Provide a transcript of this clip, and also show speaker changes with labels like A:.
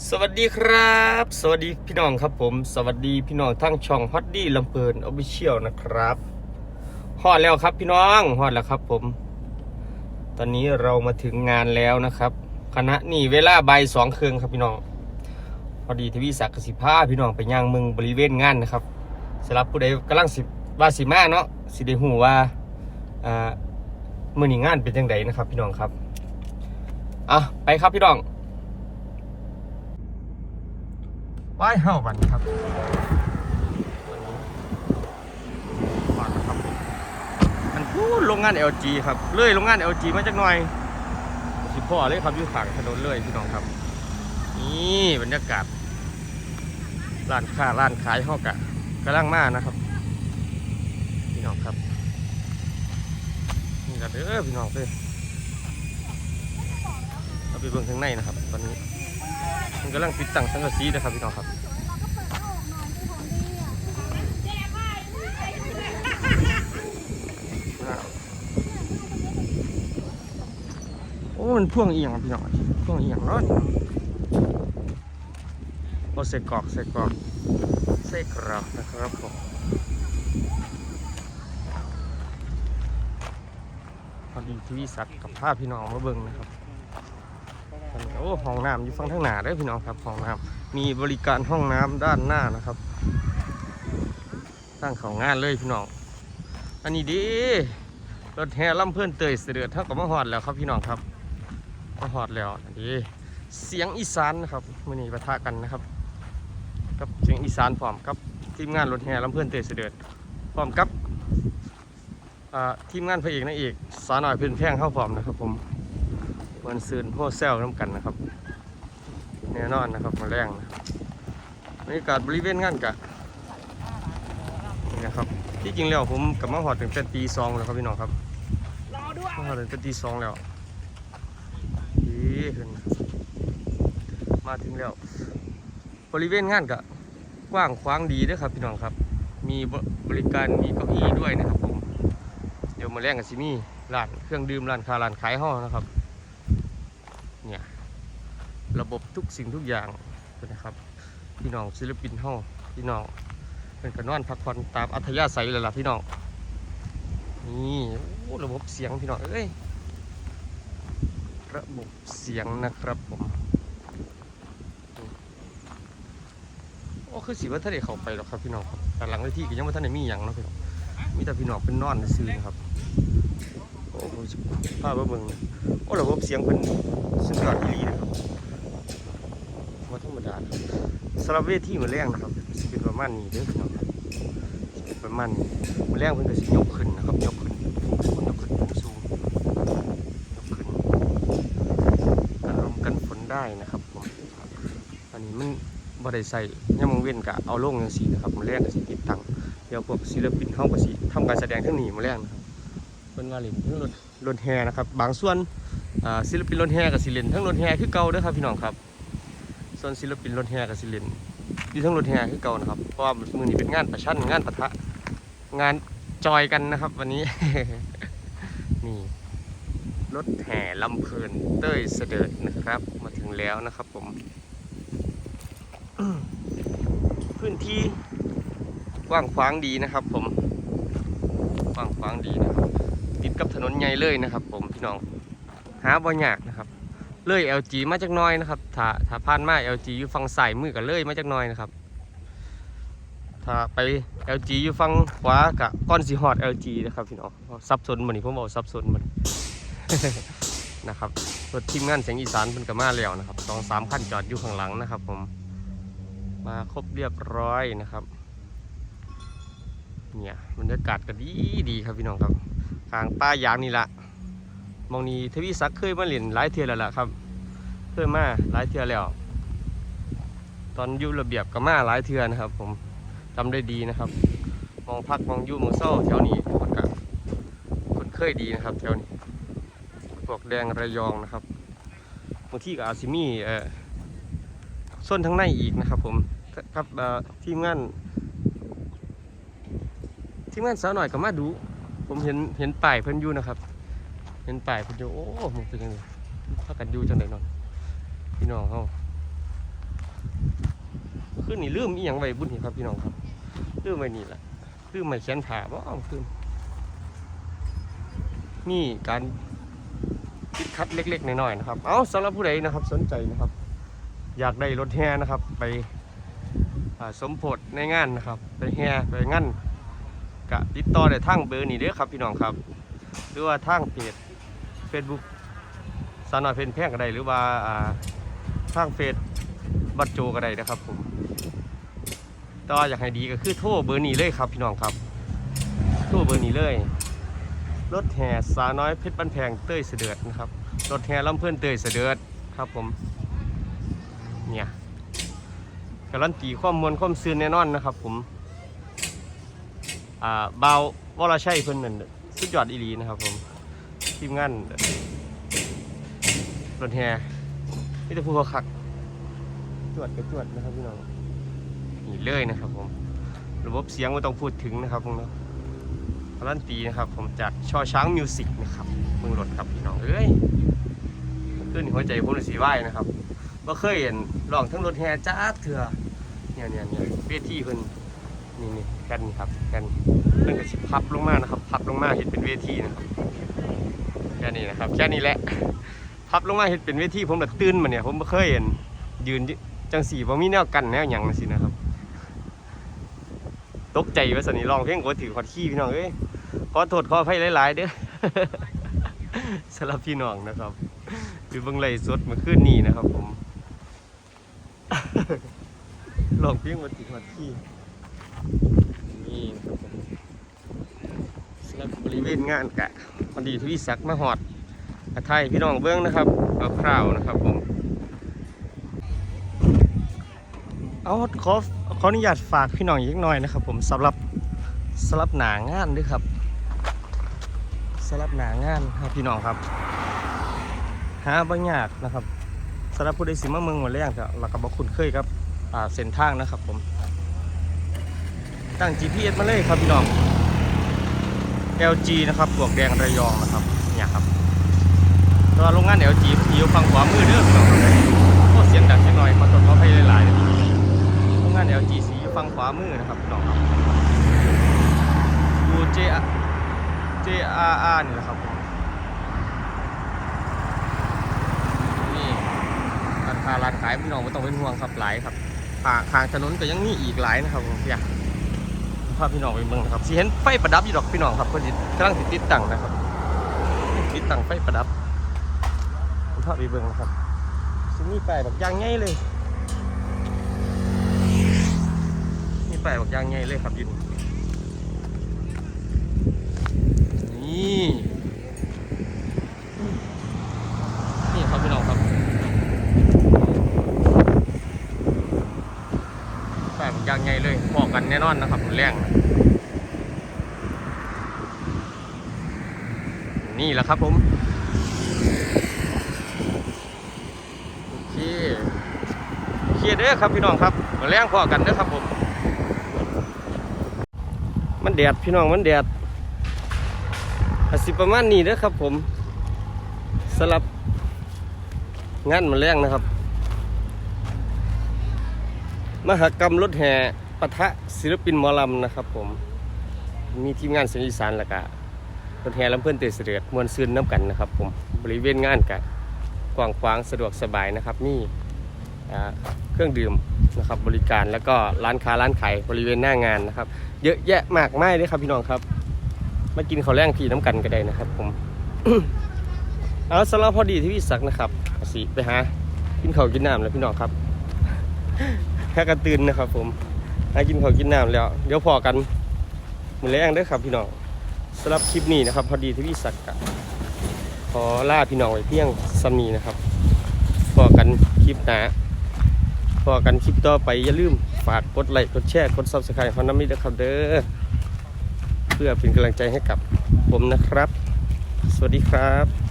A: สวัสดีครับ สวัสดีพี่น้องครับผม สวัสดีพี่น้องทั้งช่องฮอตดี้ลำเพลินออฟฟิเชียลนะครับฮอดแล้วครับพี่น้องฮอดแล้วครับผม ตอนนี้เรามาถึงงานแล้วนะครับคณะนี่เวลาใบสองเครึ่งครับพี่น้อง พอดีทวีศักดิ์สิภาพี่น้องไปย่างเมืองบริเวณงานนะครับสำหรับผู้ใดกำลังสิว่าสิมาเนาะสิได้หูว่าอ่ามือนีงานเป็นยังไงนะครับ พี่น้องครับอะไปครับพี่น้อง ว่ายเห่าวันครับวันครับ มันพูดโรงงาน LG ครับเลยโรงงาน LG มาจากหน่อยสิพ่อเลยครับอยู่ฝั่งถนนเลยพี่น้องครับ นี่บรรยากาศร้านค้าร้านขายห้อกะกำลังมานะครับ พี่น้องครับนี่ก็เด้อพี่น้องเด้อเราไปเบิ่งข้างในนะครับตอนนี้ มันกำลังติดตั้งสังกะสีนะครับพี่น้องครับโอ้มันพ่วงเอียงพี่น้องพ่วงเอียงเนาะโอ้ใส่กอกใส่กอกใส่กรอกนะครับผมพอดีทีวีสัตว์กับภาพพี่น้องมาเบิ่งนะครับ อ้ห้องน้ำอยู่ฝั่งทางหน้าเด้พี่น้องครับห้องน้ำมีบริการห้องน้ำด้านหน้านะครับตั้งของงานเลยพี่น้อง อันนี้ดีรถแห่ลำเพื่อนเตยเสด็จเท่ากับมาหอดแล้วครับพี่น้องครับมาหอดแล้วอันนี้เสียงอีสานนะครับมื่อนี้ปะทะกันนะครับกับเสียงอีสานพร้อมกับทีมงานรถแห่ลำเพื่อนเตยเสด็จพร้อมกับทีมงานพระเอกนางเอกสาหน่อยเพื่อนแพ่งเข้าพร้อมนะครับผม มันซืนโฮเซลน้ำกันนะครับแน่นอนนะครับมาแรงนะบรรยากาศบริเวณงานกะนี่นะครับที่จริงแล้วผมกลับมาหอดถึงแต่ตีสองแล้วครับพี่น้องครับ
B: รอด้วย
A: มาหอดถึงแต่ตีสองแล้วดีขึ้นมาถึงแล้ว บริเวณงานกะกว้างขวางดีด้วยครับพี่น้องครับ มีบริการมีเก้าอี้ด้วยนะครับผมเดี๋ยวมาแรงกันสิมีร้านเครื่องดื่มร้านคาร้านขายห้อนะครับ ระบบทุกสิ่งทุกอย่างนะครับพี่น้องศิลปินห้องพี่น้องเป็นกันนอนพักผ่อนตามอัธยาศัยเลยล่ะพี่น้องนี่โอ้ระบบเสียงพี่น้องเอ้ยระบบเสียงนะครับผมโอ้คือสีว่าท่านได้เข้าไปหรอกครับพี่น้องครับแต่หลังเวทีก็ยังว่าท่านได้มีอย่างเนาะพี่น้องมีแต่พี่น้องเป็นนอนซื่อนะครับโอ้ผมสิพาเบิ่งโอ้ระบบเสียงเป็นสุดยอดที่ดีนะครับ รมดาสำหรับเวทีมือแรงนะครับสิเป็นประมาณนี้เด้อพี่น้องครับเป็นประมาณนี้มือแรงเพิ่นก็สิยกขึ้นนะครับยกขึ้นยกขึ้นสูงยกขึ้นกันลมกันฝนได้นะครับผมอันนี้มันบ่ได้ใส่ย่ามงเว้นกะเอาลงจังซี่นะครับมือแรงก็สิติดตั้งเดี๋ยวพวกศิลปินเฮาก็สิทำการแสดงทั้งนี้มือแรงนะครับเพิ่นว่าเล่นทั้งรถรถแห่นะครับบางส่วนศิลปินรถแห่กับศิเลนทั้งรถแห่คือเก่าเด้อครับพี่น้องครับ ส่วนศิลปินรถแห่กับศิเลนอยู่ทั้งรถแห่คือเก่านะครับ เพราะว่ามือนี้เป็นงานประชันงานปะทะ งานจอยกันนะครับ วันนี้ นี่รถแห่ลำเพลินเต้ยเสด็จนะครับ มาถึงแล้วนะครับผม พื้นที่กว้างขวางดีนะครับผมกว้างขวางดีนะครับติดกับถนนใหญ่เลยนะครับ ผมพี่น้องหาบ่ยากนะครับ เลย LG มาจากน้อยนะครับถ้าถ้าผ่านมา LG อยู่ฝั่งซ้ายมือกับเลยมาจากน้อยนะครับถ้าไป LG อยู่ฝั่งขวากับก้อนสีฮอด LG นะครับพี่น้องซับซ้อนมันนี่ผมบอกซับซ้อนมันนะครับรถทีมงานเสียงอีสานเพิ่นก็มาแล้วนะครับสองสามคันจอดอยู่ข้างหลังนะครับ ผมมาครบเรียบร้อยนะครับเนี่ยบรรยากาศก็ดีดีครับพี่น้องครับทางป้ายางนี่ละ มองนี้ทวีศักดิ์เคยมาเล่นหลายเทื่อแล้วล่ะครับ เคยมาหลายเทื่อแล้ว ตอนอยู่ระเบียบก็มาหลายเทื่อนะครับ ผมจำได้ดีนะครับ มองพักมองอยู่มือเศร้าแถวนี้มันก็คนเคยดีนะครับ แถวนี้พวกแดงระยองนะครับบางที่กับอาซิมีเอ่อส้นทั้งในอีกนะครับ ผมครับทีมงานทีมงานสาวหน่อยก็มาดู ผมเห็นเห็นป้ายเพิ่นอยู่นะครับ เห็นป่ายเพิ่นอยู่โอ้มันเป็นยังไงพากันอยู่จังไดนอนพี่น้องเฮาขึ้นนี่ลืมอีหยังไว้บุญนี่ครับพี่น้องครับลืมไว้นี่แหละลืมไม่แขนผ่าบ่เอาขึ้นนี่การติดคัดเล็กๆน้อยๆนะครับ เอาสำหรับผู้ใดนะครับ สนใจนะครับ อยากได้รถแห่นะครับ ไปสมโพธในงานนะครับ ไปแห่ไปงานกะติดต่อได้ทางเบอร์นี้เด้อครับพี่น้องครับ หรือว่าทางเพจ Facebook สาวน้อยเพนแพงก็ได้หรือว่าทางเฟซบัตโจก็ได้นะครับผมแต่ว่าอยากให้ดีก็คือโทรเบอร์นี้เลยครับพี่น้องครับ โทรเบอร์นี้เลย รถแห่สาวน้อยเพชรบ้นแพงเต้ยเสด็จนะครับ รถแห่ลำเพื่อนเต้ยเสด็จครับผม เนี่ยการันตีความมวลความซื่นแน่นอนนะครับ ผม อ่าเบาวรชัยเพิ่อนนั่นสุดยอดอีลีนะครับผม ทีมงานรถแห่นี่แต่ผู้เขาคักจวดก็จวดนะครับพี่น้องนี่เลยนะครับผม ระบบเสียงไม่ต้องพูดถึงนะครับผมเนาะการันตีนะครับ ผมจากชอช้างมิวสิกนะครับเมืองรถครับพี่น้องเอ้ยขึ้นหัวใจผมเลยสีไหวนะครับว่าเคยเห็นร้องทั้งรถแห่จ้าเถื่อเนี่ยเนี่ยเนี่ยเวทีเพิ่นนี่นี่แค่นี้ครับแค่นี้เพิ่นก็สิพับลงมานะครับ พับลงมาเห็นเป็นเวทีนะครับ ค่นี้นะครับ แค่นี้แหละพับลงมาเห็นเป็นเวทีผมแบบตื่นมาเนี่ยผมบ่เคยเห็น ยืนจังสีบ่มีแนวกันแนวหยังสินะครับ ตกใจว่าสนิร้องเพลงก็ถือขอดขี้พี่น้องเอ้ยขอโทษขออภัยหลาย ๆ เด้อสำหรับพี่น้องนะครับหรือเบิ่งไลสดมื่อคืนนี้นะครับผมร้องเพลงมาถือขอดขี้นี่นะครับ ผม บริเวณงานกะพอดีทวีศักดิ์มาหอดอาไทยพี่น้องเบื้องนะครับเอาคร่าวนะครับผมเอาขอขออนุญาตฝากพี่น้องอีกหน่อยนะครับ ผมสำหรับสำหรับหนางานด้วยครับสำหรับหนางานครับพี่น้องครับหาบ่ยากนะครับสำหรับผู้ใดสิมาเมืองหัวแรงก็เราก็บอกคุ้นเคยครับเส้นทางนะครับผมตั้ง GPS มาเลยครับพี่น้อง LG นะครับปลวกแดงระยองนะครับเนี่ยครับตัวโรงงาน LG อยู่ฝั่งขวามือเด้อพี่น้องก็เสียงดังจังหน่อยขอโทษขอให้หลายๆนะโรงงาน LG สีอยู่ฝั่งขวามือนะครับพี่น้องครับดู J JRR นี่แหละครับนี่ราคาร้านขายพี่น้องไม่ต้องเป็นห่วงครับหลายครับทางทางถนนก็ยังมีอีกหลายนะครับผมอยาพาพี่น้องไปเมืองนะครับสิเห็นไฟประดับอยู่ดอกพี่น้องครับเพื่อนกำลังติดติดตั้งนะครับ ติดตั้งไฟประดับพาไปเมืองนะครับซึ่งมีป้ายแบบยางง่ายเลย มีป้ายแบบยางง่ายเลยครับยินนี่ครับพี่น้องครับายแบบยางง่ายเลยบอกกันแน่นอนนะครับแรงนี่แหละครับผมโอเคเคลียร์เด้อครับพี่น้องครับมาแรงพอกันเด้อครับผม มันแดดพี่น้องมันแดดอาสิประมาณนี้เด้อครับผมสลับงานมาแรงนะครับ มหกรรมรถแห่ปะทะศิลปินหมอลำนะครับผม มีทีมงานเสียงอีสานแล้วก็รถแห่ลำเพื่อนเตยเสด็จมวลซืนน้ำกันนะครับผมบริเวณงานกันกว้างขวางสะดวกสบายนะครับมีอ่เครื่องดื่มนะครับบริการแล้วก็ร้านค้าร้านขายบริเวณหน้างานนะครับ เยอะแยะมากมายเลยครับพี่น้องครับมากินข้าวแรงพี่น้ำกันก็ได้นะครับผมเอาสำหรับพอดีที่พี่ศักนะครับสิไปหากินข้าวกินน้ำแล้วพี่น้องครับ แค่กระตือนนะครับ ผมใหากินข้าวกินน้ำแล้ว เดี๋ยวพอกันมือแรงเด้อครับพี่น้องสำหรับคลิปนี้นะครับ พอดีที่พี่ศักดิ์ก็ขอลาพี่น้องไว้เพียงสำนีนะครับพอกันคลิปหนาพอกันคลิปต่อไปอย่าลืมฝากกดไลค์กดแชร์กดซับสไครต์พอน้ำมิตรนะครับเด้อเพื่อเป็นกำลังใจให้กับผมนะครับ สวัสดีครับ